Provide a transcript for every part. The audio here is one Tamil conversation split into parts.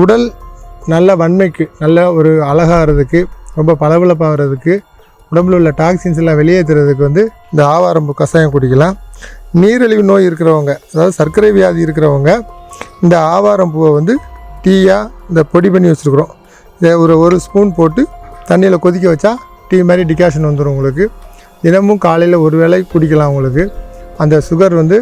உடல் நல்ல வன்மைக்கு நல்ல ஒரு அழகாகிறதுக்கு ரொம்ப பளபளப்பாகிறதுக்கு உடம்புல உள்ள டாக்ஸின்ஸ் எல்லாம் வெளியேற்றுறதுக்கு வந்து இந்த ஆவாரம்பு கஷாயம் குடிக்கலாம். நீரிழிவு நோய் இருக்கிறவங்க அதாவது சர்க்கரை வியாதி இருக்கிறவங்க இந்த ஆவாரம்பூவை வந்து டீயாக இந்த பொடி பண்ணி வச்சுருக்குறோம். இதை ஒரு ஒரு ஸ்பூன் போட்டு தண்ணியில் கொதிக்க வச்சா டீ மாதிரி டிகாஷன் வந்துடும் உங்களுக்கு. தினமும் காலையில் ஒரு வேளை குடிக்கலாம் உங்களுக்கு. அந்த சுகர் வந்து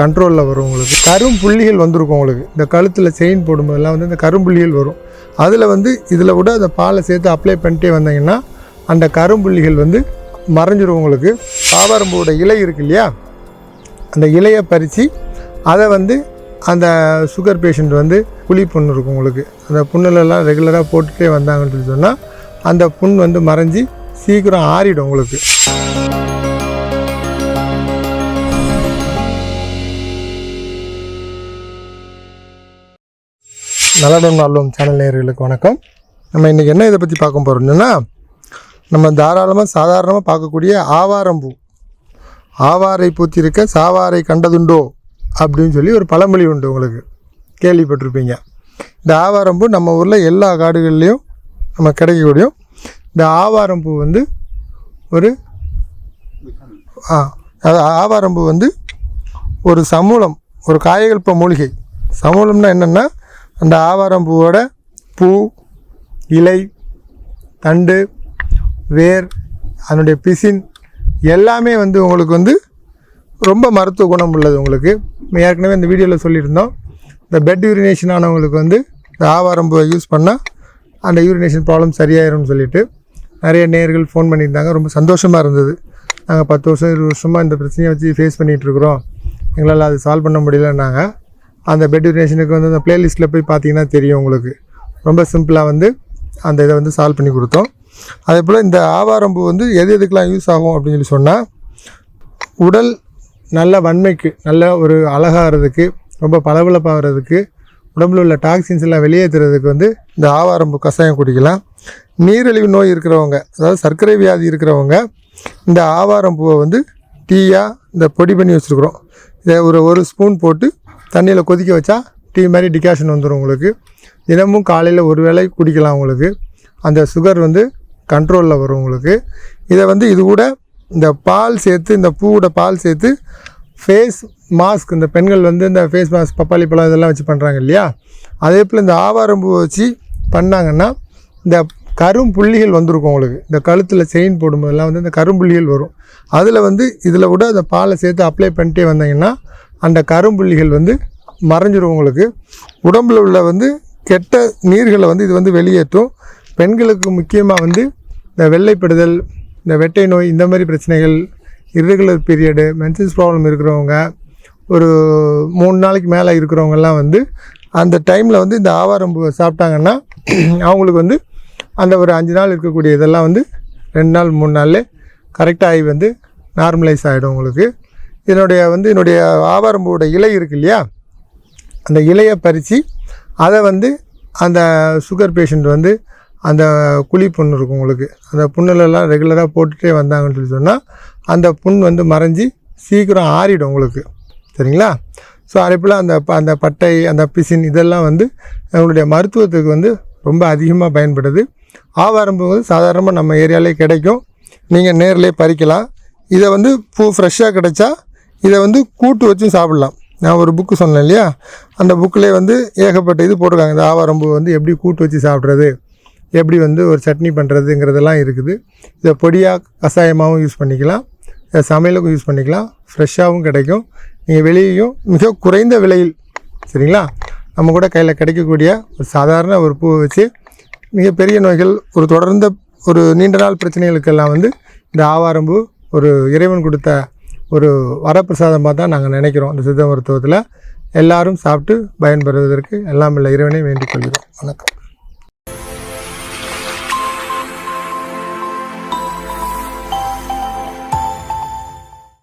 கண்ட்ரோலில் வரும் உங்களுக்கு. கரும்புள்ளிகள் வந்திருக்கும் உங்களுக்கு. இந்த கழுத்தில் செயின் போடும்போதெல்லாம் வந்து இந்த கரும்புள்ளிகள் வரும். அதில் வந்து இதில் விட அந்த பாலை சேர்த்து அப்ளை பண்ணிட்டே வந்தீங்கன்னா அந்த கரும்புள்ளிகள் வந்து மறைஞ்சிடும் உங்களுக்கு. பாவரம்போட இலை இருக்கு இல்லையா? அந்த இலையை பறித்து அதை வந்து அந்த சுகர் பேஷண்ட் வந்து புளி புண்ணு இருக்கும் உங்களுக்கு. அந்த புண்ணுலெல்லாம் ரெகுலராக போட்டுகிட்டே வந்தாங்கன்னு சொல்லி சொன்னால் அந்த புண் வந்து மறைஞ்சி சீக்கிரம் ஆறிடும் உங்களுக்கு. நல்லடம் நல்லும் சேனல் நேர்களுக்கு வணக்கம். நம்ம இன்றைக்கி என்ன இதை பற்றி பார்க்க போகிறோம்னா நம்ம தாராளமாக சாதாரணமாக பார்க்கக்கூடிய ஆவாரம்பூ ஆவாரை பூத்திருக்க சாவாரை கண்டதுண்டோ அப்படின்னு சொல்லி ஒரு பழமொழி உண்டு உங்களுக்கு. கேள்விப்பட்டிருப்பீங்க. இந்த ஆவாரம்பூ நம்ம ஊரில் எல்லா காடுகள்லேயும் நம்ம கிடைக்கக்கூடிய இந்த ஆவாரம்பூ வந்து ஒரு ஆ ஆவாரம்பூ வந்து ஒரு சமூலம் ஒரு காயகல்ப மூலிகை. சமூலம்னா என்னென்னா அந்த ஆவாரம்பூவோட பூ இலை தண்டு வேர் அதனுடைய பிசின் எல்லாமே வந்து உங்களுக்கு வந்து ரொம்ப மருத்துவ குணம் உள்ளது உங்களுக்கு. ஏற்கனவே இந்த வீடியோவில் சொல்லியிருந்தோம். இந்த பெட் யூரினேஷன் ஆனவங்களுக்கு வந்து இந்த ஆவாரம்பூவை யூஸ் பண்ணால் அந்த யூரினேஷன் ப்ராப்ளம் சரியாயிரும்னு சொல்லிட்டு நிறைய நேர்கள் ஃபோன் பண்ணியிருந்தாங்க. ரொம்ப சந்தோஷமாக இருந்தது. நாங்கள் பத்து வருஷம் இருபது வருஷமாக இந்த பிரச்சனையை வச்சு ஃபேஸ் பண்ணிகிட்ருக்குறோம் எங்களால் அது சால்வ் பண்ண முடியலன்னாங்க. அந்த பெட் யூரினேஷனுக்கு வந்து அந்த ப்ளேலிஸ்ட்டில் போய் பார்த்தீங்கன்னா தெரியும் உங்களுக்கு. ரொம்ப சிம்பிளாக வந்து அந்த இதை வந்து சால்வ் பண்ணி கொடுத்தோம். அதே போல் இந்த ஆவாரம்பூ வந்து எது எதுக்கெலாம் யூஸ் ஆகும் அப்படின்னு சொல்லி சொன்னால் உடல் நல்ல வன்மைக்கு நல்ல ஒரு அழகாகிறதுக்கு ரொம்ப பளபளப்பாகிறதுக்கு உடம்புல உள்ள டாக்ஸின்ஸ் எல்லாம் வெளியேற்றுறதுக்கு வந்து இந்த ஆவாரம்பூ கஷாயம் குடிக்கலாம். நீரிழிவு நோய் இருக்கிறவங்க அதாவது சர்க்கரை வியாதி இருக்கிறவங்க இந்த ஆவாரம்பூவை வந்து டீயாக இந்த பொடி பண்ணி வச்சுருக்குறோம். இதை ஒரு ஒரு ஸ்பூன் போட்டு தண்ணியில் கொதிக்க வச்சா டீ மாதிரி டிகாஷன் வந்துடும் உங்களுக்கு. தினமும் காலையில் ஒரு வேளை குடிக்கலாம் உங்களுக்கு. அந்த சுகர் வந்து கண்ட்ரோலில் வரும் உங்களுக்கு. இதை வந்து இது கூட இந்த பால் சேர்த்து இந்த பூவோட பால் சேர்த்து ஃபேஸ் மாஸ்க் இந்த பெண்கள் வந்து இந்த ஃபேஸ் மாஸ்க் பப்பாளி பழம் இதெல்லாம் வச்சு பண்ணுறாங்க இல்லையா? அதே போல் இந்த ஆவாரம்பூ வச்சு பண்ணாங்கன்னா இந்த கரும்புள்ளிகள் வந்திருக்கும் உங்களுக்கு. இந்த கழுத்தில் செயின் போடும்போதெல்லாம் வந்து இந்த கரும்புள்ளிகள் வரும். அதில் வந்து இதில் விட அந்த பாலை சேர்த்து அப்ளை பண்ணிட்டே வந்தீங்கன்னா அந்த கரும்புள்ளிகள் வந்து மறைஞ்சிரும் உங்களுக்கு. உடம்பில் உள்ள வந்து கெட்ட நீர்களை வந்து இது வந்து வெளியேற்றும். பெண்களுக்கு முக்கியமாக வந்து இந்த வெள்ளைப்படுதல் இந்த வெட்டை நோய் இந்த மாதிரி பிரச்சனைகள் irregular பீரியடு மென்சஸ் ப்ராப்ளம் இருக்கிறவங்க ஒரு மூணு நாளைக்கு மேலே இருக்கிறவங்கெல்லாம் வந்து அந்த டைமில் வந்து இந்த ஆவாரம்பூவை சாப்பிட்டாங்கன்னா அவங்களுக்கு வந்து அந்த ஒரு அஞ்சு நாள் இருக்கக்கூடிய இதெல்லாம் வந்து ரெண்டு நாள் மூணு நாள்லே கரெக்டாக ஆகி வந்து நார்மலைஸ் ஆகிடும் உங்களுக்கு. இதனுடைய வந்து என்னுடைய ஆவாரம்பூவோட இலை இருக்கு இல்லையா? அந்த இலையை பறித்து அதை வந்து அந்த சுகர் பேஷண்ட் வந்து அந்த குழி புண் இருக்கும் உங்களுக்கு. அந்த புண்ணுலெல்லாம் ரெகுலராக போட்டுகிட்டே வந்தாங்கன்னு சொல்லி சொன்னால் அந்த புண் வந்து மறைஞ்சி சீக்கிரம் ஆறிடும் உங்களுக்கு. சரிங்களா? ஸோ அதே போல் அந்த ப- அந்த பட்டை அந்த பிசின் இதெல்லாம் வந்து நம்மளுடைய மருத்துவத்துக்கு வந்து ரொம்ப அதிகமாக பயன்படுது. ஆவாரம்பு வந்து சாதாரணமாக நம்ம ஏரியாவிலே கிடைக்கும். நீங்கள் நேரிலே பறிக்கலாம். இதை வந்து பூ ஃப்ரெஷ்ஷாக கிடைச்சா இதை வந்து கூட்டு வச்சும் சாப்பிட்லாம். நான் ஒரு புக்கு சொன்னேன் இல்லையா? அந்த புக்கிலே வந்து ஏகப்பட்ட இது போட்டிருக்காங்க. இந்த ஆவாரம்பு வந்து எப்படி கூட்டு வச்சு சாப்பிட்றது எப்படி வந்து ஒரு சட்னி பண்ணுறதுங்கிறதெல்லாம் இருக்குது. இதை பொடியாக கஷாயமாகவும் யூஸ் பண்ணிக்கலாம். இதை சமையலுக்கும் யூஸ் பண்ணிக்கலாம். ஃப்ரெஷ்ஷாகவும் கிடைக்கும். நீங்கள் வெளியேயும் மிக குறைந்த விலையில் சரிங்களா? நம்ம கூட கையில் கிடைக்கக்கூடிய ஒரு சாதாரண ஒரு பூவை வச்சு மிகப்பெரிய நோய்கள் ஒரு தொடர்ந்த ஒரு நீண்ட நாள் பிரச்சனைகளுக்கெல்லாம் வந்து இந்த ஆவாரம்பூ ஒரு இறைவன் கொடுத்த ஒரு வரப்பிரசாதமாக தான் நாங்கள் நினைக்கிறோம் இந்த சித்த மருத்துவத்தில். எல்லாரும் சாப்பிட்டு பயன்பெறுவதற்கு எல்லாம் இல்லை இறைவனை வேண்டிக் கொள்கிறோம். வணக்கம்.